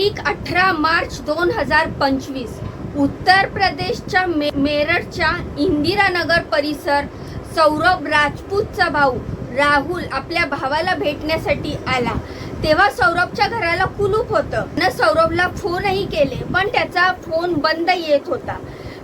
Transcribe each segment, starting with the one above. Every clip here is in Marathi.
तारीख अठरा मार्च दोन हजार पंचवीस. उत्तर प्रदेशच्या मे मेरठच्या इंदिरानगर परिसर सौरभ राजपूतचा भाऊ राहुल आपल्या भावाला भेटण्यासाठी आला. तेव्हा सौरभच्या घराला कुलूप होतं. न सौरभला फोनही केले पण त्याचा फोन बंद येत होता.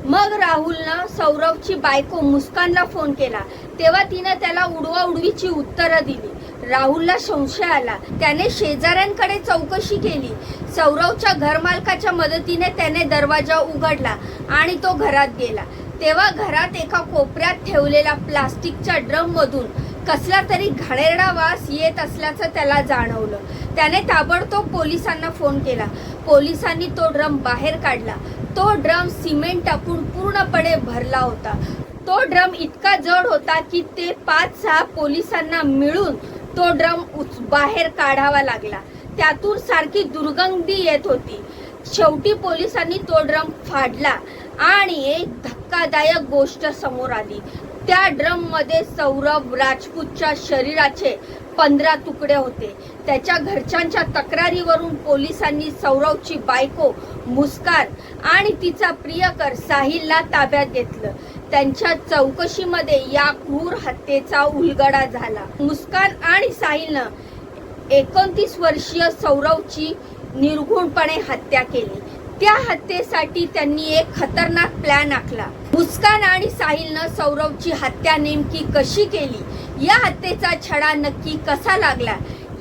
मग राहुलनं सौरवची बायको मुस्कानला फोन केला. तेव्हा तिनं त्याला उडवा उडवीची उत्तरं दिली. राहुलला संशय आला. त्याने शेजाऱ्यांकडे चौकशी केली. सौरवच्या घरमालकाच्या मदतीने त्याने दरवाजा उघडला आणि तो घरात गेला. तेव्हा घरात एका कोपऱ्यात ठेवलेला प्लास्टिकच्या ड्रम मधून कसला तरी घाणेरडा वास येत असल्याचं त्याला जाणवलं. त्याने ताबडतोब पोलिसांना फोन केला. पोलिसांनी तो ड्रम बाहेर काढला. तो ड्रम सिमेंट टाकून पूर्णपणे भरला होता. तो ड्रम इतका जड होता की ते पाच सहा पोलिसांना मिळून तो ड्रम उच- बाहेर काढावा लागला. त्यातून सारखी दुर्गंधी येत होती. शेवटी पोलिसांनी तो ड्रम फाडला आणि एक धक्कादायक गोष्ट समोर आली. त्या ड्रममध्ये सौरभ राजपूतच्या शरीराचे पंधरा तुकडे होते. त्याच्या घरच्यांच्या तक्रारीवरून पोलिसांनी सौरवची बायको मुस्कार आणि तिचा प्रियकर साहिलला ताब्यात घेतलं. त्यांच्या चौकशीमध्ये या क्रूर हत्येचा उलगडा झाला. मुस्कान आणि साहिलनं एकोणतीस वर्षीय सौरवची निर्घुणपणे हत्या केली. त्या हत्येसाठी त्यांनी एक खतरनाक प्लॅन आखला. मुस्कान आणि साहिलनं सौरवची हत्या नेमकी कशी केली? या हत्येचा छडा नक्की कसा लागला?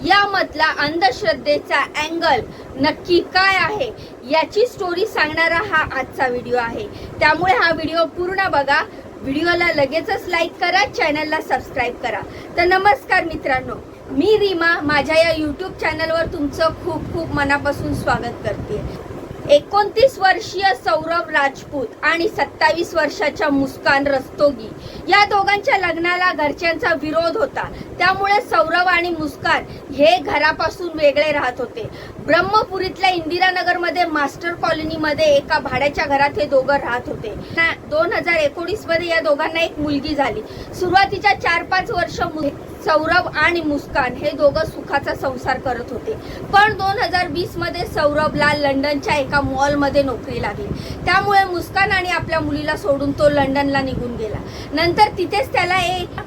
यामधला अंधश्रद्धेचा अँगल नक्की काय आहे? याची स्टोरी सांगणारा हा आजचा व्हिडिओ आहे. त्यामुळे हा व्हिडिओ पूर्ण बघा. व्हिडिओला लगेचच लाईक करा चॅनलला सबस्क्राईब करा. तर नमस्कार मित्रांनो मी रीमा. माझ्या या यूट्यूब चॅनलवर तुमचं खूप खूप मनापासून स्वागत करते. एकोणतीस वर्षीय सौरभ राजपूत आणि सत्तावीस वर्षाच्या मुस्कान रस्तोगी या दोघांच्या लग्नाला घरच्यांचा विरोध होता. त्यामुळे सौरभ आणि मुस्कान हे घरापासून वेगळे राहत होते. ब्रह्मपुरीतल्या इंदिरानगरमध्ये मास्टर कॉलनीमध्ये एका भाड्याच्या घरात हे दोघं राहत होते. दोन हजार एकोणीसमध्ये या दोघांना एक मुलगी झाली. सुरुवातीच्या चार पाच वर्ष सौरभ आणि मुस्कान हे दोघं सुखाचा संसार करत होते. पण दोन हजार वीसमध्ये सौरभला लंडनच्या एका मॉलमध्ये नोकरी लागली. त्यामुळे मुस्कान आणि आपल्या मुलीला सोडून तो लंडनला निघून गेला. नंतर तिथेच त्याला एक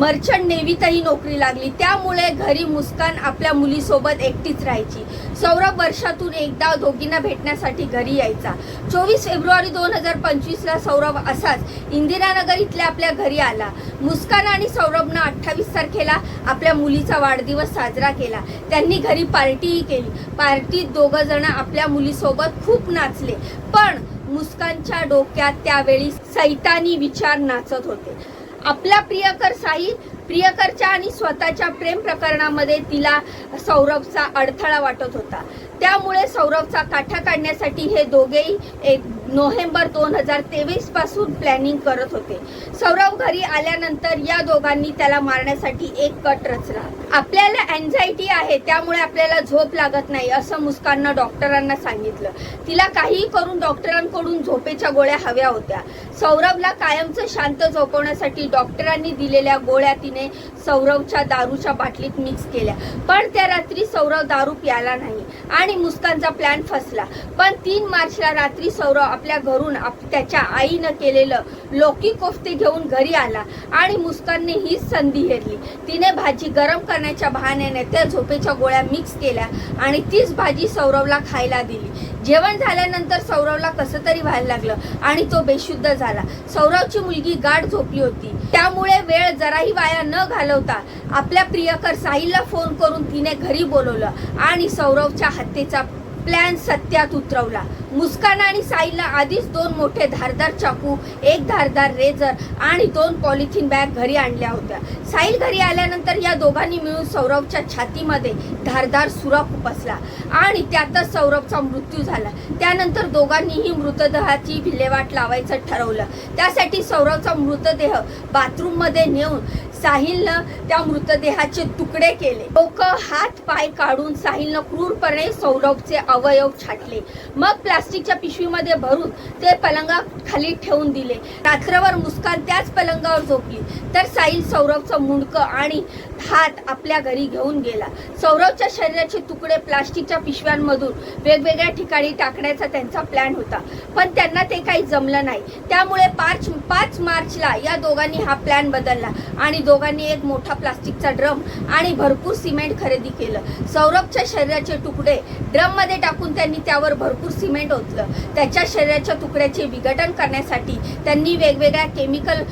मर्चंट नेव्हीतही नोकरी लागली. त्यामुळे घरी मुस्कान आपल्या मुलीसोबत एकटीच राहायची. सौरभ वर्षातून एकदा दोघींना भेटण्यासाठी घरी यायचा. चोवीस फेब्रुवारी दोन हजार पंचवीसला सौरभ असाच इंदिरानगर इथल्या आपल्या घरी आला. मुस्कान आणि सौरभनं अठ्ठावीस तारखेला आपल्या मुलीचा वाढदिवस साजरा केला. त्यांनी घरी पार्टीही केली. पार्टीत दोघं जण आपल्या मुलीसोबत खूप नाचले. पण मुस्कानच्या डोक्यात त्यावेळी सैतानी विचार नाचत होते. आपला प्रियकर साहिल प्रियकरच्या आणि स्वतःच्या प्रेम प्रकरणामध्ये तिला सौरभचा अडथळा वाटत होता. त्यामुळे सौरभचा काठा काढण्यासाठी हे दोघेही एक नोव्हेंबर दोन हजार तेवीसपासून प्लॅनिंग करत होते. सौरभ घरी आल्यानंतर या दोघांनी त्याला मारण्यासाठी एक कट रचला. आपल्याला अँझायटी आहे त्यामुळे आपल्याला झोप लागत नाही असं मुस्काननं डॉक्टरांना सांगितलं. तिला काहीही करून डॉक्टरांकडून झोपेच्या गोळ्या हव्या होत्या. सौरभला कायमचं शांत झोपवण्यासाठी डॉक्टरांनी दिलेल्या गोळ्या तिने सौरवच्या दारूच्या बाटलीत मिक्स केल्या. पण त्या रात्री सौरव दारू प्याला नाही आणि मुस्कानचा प्लॅन फसला. पण तीन मार्चला रात्री सौरव आपल्या घरून आप- त्याच्या आईनं केलेलं लोकी कोफ्ते घेऊन घरी आला आणि मुस्कानने हीच संधी हेरली तिने भाजी गरम करण्याच्या बहाण्याने त्या झोपेच्या गोळ्या मिक्स केल्या आणि तीच भाजी सौरवला खायला दिली. जेवण झाल्यानंतर सौरवला कसं तरी व्हायला लागलं आणि तो बेशुद्ध झाला. सौरवची मुलगी गाढ झोपली होती. त्यामुळे वेळ जराही वाया न घालवता आपल्या प्रियकर साहिलला फोन करून तिने घरी बोलवलं आणि सौरवच्या हत्येचा प्लॅन सत्यात उतरवला. मुस्कान आणि साईला आधीच दोन मोठे धारदार चाकू एक धारदार रेझर आणि दोन पॉलिथिन बॅग घरी आणल्या होत्या. साईल घरी आल्यानंतर या दोघांनी मिळून सौरभच्या छातीमध्ये धारदार सुरा खुपसला आणि त्यातच सौरभचा मृत्यू झाला. त्यानंतर दोघांनीही मृतदेहाची विल्हेवाट लावायचं ठरवलं. त्यासाठी सौरभचा मृतदेह बाथरूममध्ये नेऊन साहिलनं त्या मृतदेहाचे तुकडे केले. लोक हात पाय काढून साहिलनं क्रूरपणे सौरभचे अवयव छाटले. मग प्लास्टिकच्या पिशवीमध्ये भरून ते पलंगा खाली ठेवून दिले. रात्रभर मुस्कान त्याच पलंगावर झोपली. तर साहिल सौरभचं मुंडकं आणि हात आपल्या घरी घेऊन गेला. सौरभच्या शरीराचे तुकडे प्लास्टिकच्या पिशव्यांमधून वेगवेगळ्या ठिकाणी टाकण्याचा त्यांचा प्लॅन होता. पण त्यांना ते काही जमलं नाही. त्यामुळे पाच पाच मार्चला या दोघांनी हा प्लॅन बदलला आणि दोघांनी एक मोठा प्लास्टिकचा ड्रम आणि भरपूर सिमेंट खरेदी केलं. सौरभच्या शरीराचे तुकडे ड्रममध्ये टाकून त्यांनी त्यावर भरपूर सिमेंट ओतलं. त्याच्या शरीराच्या तुकड्याचे विघटन करण्यासाठी त्यांनी वेगवेगळ्या केमिकल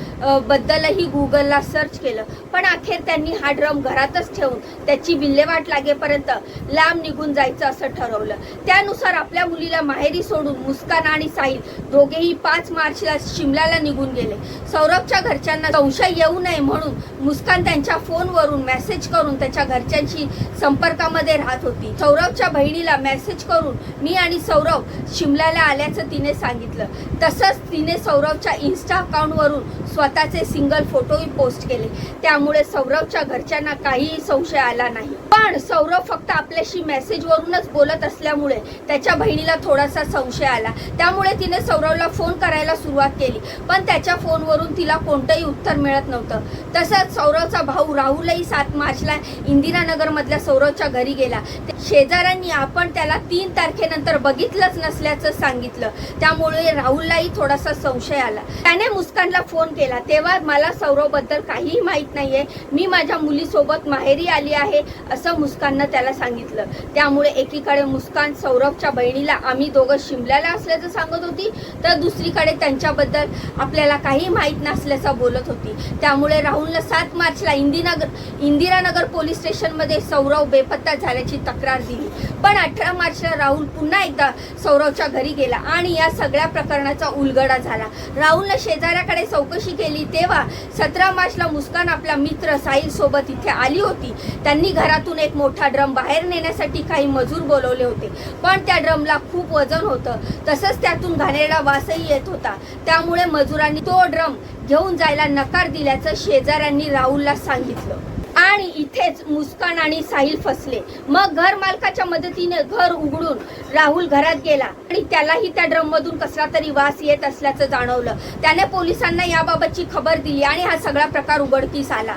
बद्दलही गुगलला सर्च केलं. पण अखेर त्यांनी हा ड्रम घरातच ठेवून त्याची विल्हेवाट लागेपर्यंत लांब निघून जायचं असं ठरवलं. त्यानुसार आपल्या मुलीला माहेरी सोडून मुस्कान आणि साहिल दोघेही पाच मार्चला शिमल्याला निघून गेले. सौरभच्या घरच्यांना संशय येऊ नये म्हणून मुस्कान त्यांच्या फोनवरून मेसेज करून त्याच्या घरच्यांशी संपर्कामध्ये राहत होती. सौरवच्या बहिणीला मेसेज करून मी आणि सौरव शिमल्याला आल्याचं तिने सांगितलं. तसंच तिने सौरवच्या इन्स्टा अकाउंटवरून स्वतःचे सिंगल फोटोही पोस्ट केले. त्यामुळे सौरवच्या घरच्यांना काहीही संशय आला नाही. पण सौरव फक्त आपल्याशी मेसेजवरूनच बोलत असल्यामुळे त्याच्या बहिणीला थोडासा संशय आला. त्यामुळे तिने सौरवला फोन करायला सुरुवात केली. पण त्याच्या फोनवरून तिला कोणतंही उत्तर मिळत नव्हतं. तसंच सौरभचा भाऊ राहुलही सात मार्चला इंदिरानगर मधल्या घरी गेला. शेजाऱ्यांनी आपण त्याला तीन तारखेनंतर बघितलंच नसल्याचं सांगितलं. त्यामुळे राहुललाही थोडासा संशय आला. त्याने मुस्कानला फोन केला तेव्हा मला सौरवबद्दल काहीही माहीत नाहीये. मी माझ्या मुलीसोबत माहेरी आली आहे असं मुस्काननं त्याला सांगितलं. त्यामुळे एकीकडे मुस्कान सौरभच्या बहिणीला आम्ही दोघं शिमल्याला असल्याचं सांगत होती तर दुसरीकडे त्यांच्याबद्दल आपल्याला काही माहीत नसल्याचं बोलत होती. त्यामुळे राहुलनं सात मार्चला इंदिरानगर इंदिरानगर पोलीस स्टेशनमध्ये सौरव बेपत्ता झाल्याची तक्रार दिली. पण अठरा मार्चला राहुल पुन्हा एकदा सौरवच्या घरी गेला आणि या सगळ्या प्रकरणाचा उलगडा झाला. राहुलनं शेजाऱ्याकडे चौकशी केली तेव्हा सतरा मार्चला मुस्कान आपला मित्र साहिल सोबत इथे आली होती. त्यांनी घरातून एक मोठा ड्रम बाहेर नेण्यासाठी काही मजूर बोलवले होते. पण त्या ड्रमला खूप वजन होतं. तसंच त्यातून घाणेरडा वासही येत होता. त्यामुळे मजुरांनी तो ड्रम घेऊन जायला नकार दिल्याचं शेजाऱ्यांनी राहुलला सांगितलं. आणि इथेच मुस्कान आणि साहिल फसले. मग घर मालकाच्या मदतीने घर उघडून राहुल घरात गेला आणि त्यालाही त्या ड्रम मधून कसला तरी वास येत असल्याचं जाणवलं. त्याने पोलिसांना याबाबतची खबर दिली आणि हा सगळा प्रकार उघडकीस आला.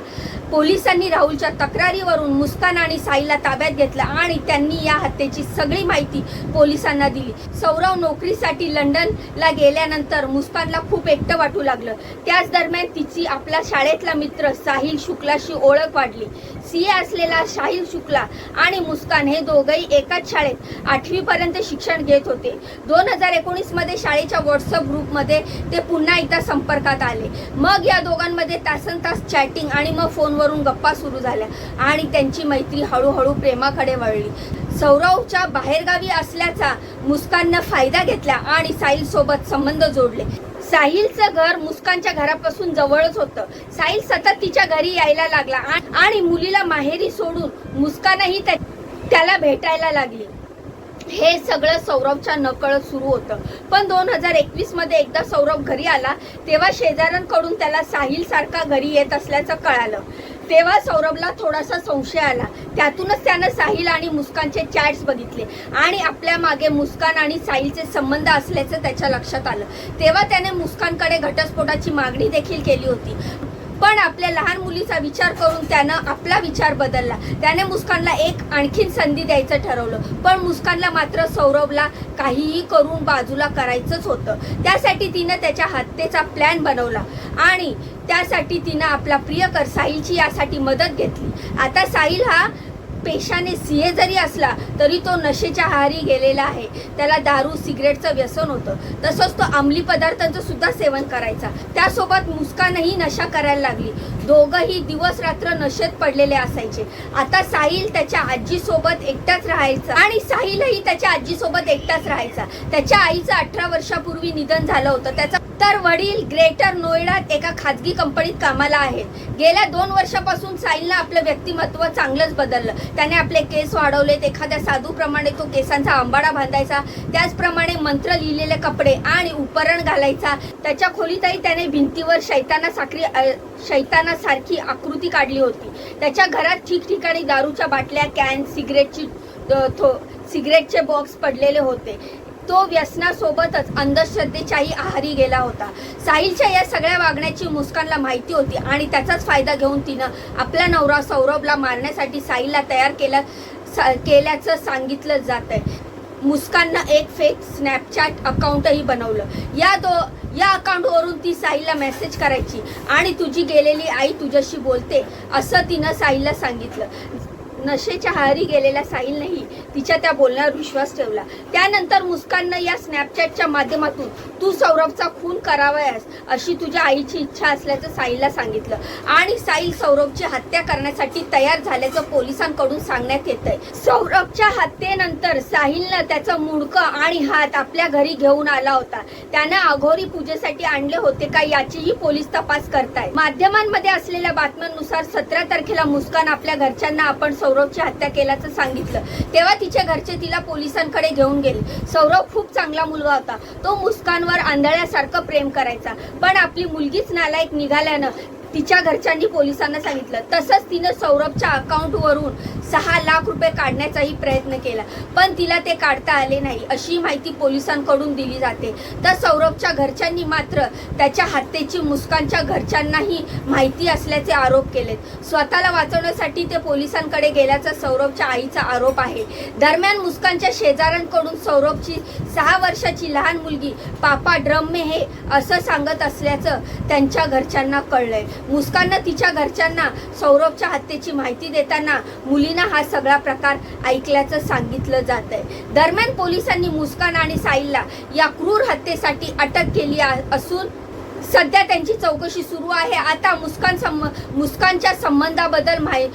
पोलिसांनी राहुलच्या तक्रारीवरून मुस्कान आणि साईला ताब्यात घेतलं आणि त्यांनी या हत्येची सगळी माहिती पोलिसांना दिली. सौरव नोकरीसाठी लंडनला गेल्यानंतर मुस्कानला खूप एकटं वाटू लागलं. त्याच दरम्यान तिची आपला शाळेतला मित्र साहिल शुक्लाशी ओळख वाढली. सी असलेला शाहील शुक्ला आणि मुस्कान हे दोघंही एकाच शाळेत आठवी पर्यंत शिक्षण घेत होते. दोन हजार एकोणीसमध्ये शाळेच्या व्हॉट्सअप ग्रुपमध्ये ते पुन्हा एकदा संपर्कात आले. मग या दोघांमध्ये तासन तास चॅटिंग आणि मग फोनवरून गप्पा सुरू झाल्या आणि त्यांची मैत्री हळूहळू प्रेमाकडे वळली. सौरवच्या बाहेरगावी असल्याचा मुस्काननं फायदा घेतला आणि साहिल सोबत संबंध जोडले. साहिलचं घर मुस्कानच्या घरापासून जवळच होतं. साहिल सतत तिच्या घरी यायला लागला आणि मुलीला माहेरी सोडून मुस्कानही त्या- त्याला भेटायला लागली. हे सगळं सौरभच्या नकळत सुरू होतं. पण दोन हजार एकवीसमध्ये एकदा सौरभ घरी आला तेव्हा शेजाऱ्यांकडून त्याला साहिल सारखा घरी येत असल्याचं कळालं. तेव्हा सौरभला थोडासा संशय आला. त्यातूनच त्यानं साहिल आणि मुस्कानचे चॅट्स बघितले. आणि आपल्या मागे मुस्कान आणि साहिलचे संबंध असल्याचं त्याच्या लक्षात आलं. तेव्हा त्याने मुस्कानकडे घटस्फोटाची मागणी देखील केली होती. पण आपल्या लहान मुलीचा विचार करून त्यानं आपला विचार बदलला. त्याने मुस्कानला एक आणखीन संधी द्यायचं ठरवलं. पण मुस्कानला मात्र सौरभला काहीही करून बाजूला करायचंच होतं. त्यासाठी तिनं त्याच्या हत्येचा प्लॅन बनवला आणि त्यासाठी तिनं आपला प्रियकर साहिलची यासाठी मदत घेतली. आता साहिल हा पेशाने सीए जरी असला तरी तो नशेच्या आहारी गेलेला आहे. त्याला दारू सिगरेटचं व्यसन होतं. तसंच तो अंमली पदार्थांचं सुद्धा सेवन करायचा. त्यासोबत मुस्कानही नशा करायला लागली. दोघंही दिवस रात्र नशेत पडलेले असायचे. आता साहिल त्याच्या आजीसोबत एकटाच राहायचा. आणि साहिलही त्याच्या आजीसोबत एकटाच राहायचा. त्याच्या आईचं अठरा वर्षापूर्वी निधन झालं होतं. त्याचा तर वडील ग्रेटर नोएडात एका खाजगी कंपनीत कामाला आहेत. गेल्या दोन वर्षापासून साईलला आपलं व्यक्तिमत्व चांगलंच बदललं. त्याने आपले केस वाढवलेत. एखाद्या साधूप्रमाणे तो केसांचा आंबाडा बांधायचा. त्याचप्रमाणे मंत्र लिहिलेले कपडे आणि उपरण घालायचा. त्याच्या खोलीतही त्याने भिंतीवर शैताना साखरी शैतानासारखी आकृती काढली होती. त्याच्या घरात ठिकठिकाणी दारूच्या बाटल्या कॅन सिगरेटची थो सिगरेटचे बॉक्स पडलेले होते. तो व्यसनासोबतच अंधश्रद्धेच्याही आहारी गेला होता. साहिलच्या या सगळ्या वागण्याची मुस्कानला माहिती होती आणि त्याचाच फायदा घेऊन तिनं आपला नवरा सौरभला मारण्यासाठी साहिलला तयार केला सा- केल्याचं सांगितलं जात आहे मुस्काननं एक फेक स्नॅपचॅट अकाउंटही बनवलं. या दो या अकाउंटवरून ती साहिलला मेसेज करायची. आणि तुझी गेलेली आई तुझ्याशी बोलते असं तिनं साहिलला सांगितलं. नशेच्या हारी गेलेल्या साहिलनेही तिच्या त्या बोलण्यावर विश्वास ठेवला. त्यानंतर मुस्काननं या स्नॅपचॅटच्या माध्यमातून तू सौरभचा खून करावयास अशी तुझ्या आईची इच्छा असल्याचं साहिलला सांगितलं. आणि साहिल सौरभची हत्या करण्यासाठी तयार झाल्याचं पोलिसांकडून सांगण्यात येत आहे सौरभच्या हत्येनंतर साहिलनं त्याचं मुडकं आणि हात आपल्या घरी घेऊन आला होता. त्यानं अघोरी पूजेसाठी आणले होते का याचीही पोलीस तपास करताय माध्यमांमध्ये असलेल्या बातम्यांनुसार सतरा तारखेला मुस्कान आपल्या घरच्यांना आपण सौरभची हत्या केल्याचं सांगितलं. तेव्हा तिच्या घरचे तिला पोलिसांकडे घेऊन गेले. सौरव खूप चांगला मुलगा होता. तो मुस्कानवर आंधळ्यासारखं प्रेम करायचा. पण आपली मुलगीच नालायक निघाल्यानं तिच्या घरच्यांनी पोलिसांना सांगितलं. तसंच तिनं सौरभच्या अकाउंटवरून सहा लाख रुपये काढण्याचाही प्रयत्न केला. पण तिला ते काढता आले नाही अशी माहिती पोलिसांकडून दिली जाते. तर सौरभच्या घरच्यांनी मात्र त्याच्या हत्येची मुस्कानच्या घरच्यांनाही माहिती असल्याचे आरोप केलेत. स्वतःला वाचवण्यासाठी ते पोलिसांकडे गेल्याचा सौरभच्या आईचा आरोप आहे. दरम्यान मुस्कानच्या शेजाऱ्यांकडून सौरभची सहा वर्षाची लहान मुलगी पापा ड्रम में हे असं सांगत असल्याचं त्यांच्या घरच्यांना कळलंय. मुस्काननं तिच्या घरच्यांना सौरभच्या हत्येची माहिती देताना मुलींना हा सगळा प्रकार ऐकल्याचं सांगितलं जात आहे दरम्यान पोलिसांनी मुस्कान आणि साईलला या क्रूर हत्येसाठी अटक केली असून सध्या त्यांची चौकशी सुरू आहे. आता मुस्कान संब मुस्कानच्या संबंधाबद्दल माहि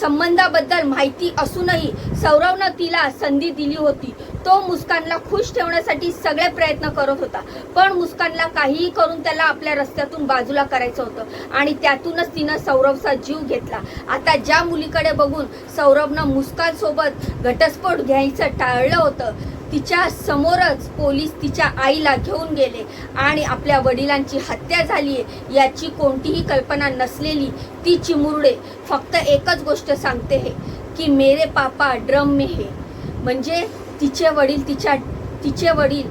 संबंधाबद्दल माहिती असूनही सौरवनं तिला संधी दिली होती. तो मुस्कानला खुश ठेवण्यासाठी सगळे प्रयत्न करत होता. पण मुस्कानला काहीही करून त्याला आपल्या रस्त्यातून बाजूला करायचं होतं आणि त्यातूनच तिनं सौरभचा जीव घेतला. आता ज्या मुलीकडे बघून सौरभनं मुस्कान सोबत घटस्फोट घ्यायचं टाळलं होतं तिच्या समोरच पोलीस तिच्या आईला घेऊन गेले आणि आपल्या वडिलांची हत्या झाली आहे याची कोणतीही कल्पना नसलेली ती चिमुरडे फक्त एकच गोष्ट सांगते हे की मेरे पापा ड्रम में हे. म्हणजे तिचे वडील तिच्या तिचे वडील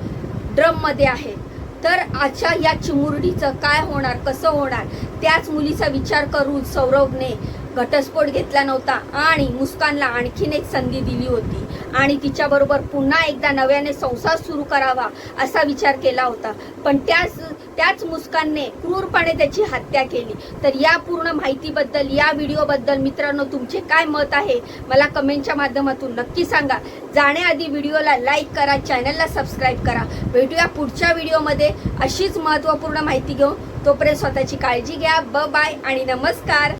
ड्रममध्ये आहेत. तर आजच्या या चिमुरडीचं काय होणार कसं होणार? त्याच मुलीचा विचार करून सौरभने घटस्फोट घेतला नव्हता आणि मुस्कानला आणखीन एक संधी दिली होती. आणि तिच्याबरोबर पुन्हा एकदा नव्याने संसार सुरू करावा असा विचार केला होता. पण त्याच त्याच मुस्कानने क्रूरपणे त्याची हत्या केली. तर या पूर्ण माहितीबद्दल या व्हिडिओबद्दल मित्रांनो तुमचे काय मत आहे? मला कमेंटच्या माध्यमातून नक्की सांगा. जाण्याआधी व्हिडिओला लाईक करा चॅनलला सबस्क्राईब करा. भेटूया पुढच्या व्हिडिओमध्ये अशीच महत्त्वपूर्ण माहिती घेऊन. तोपर्यंत स्वतःची काळजी घ्या. ब बाय आणि नमस्कार.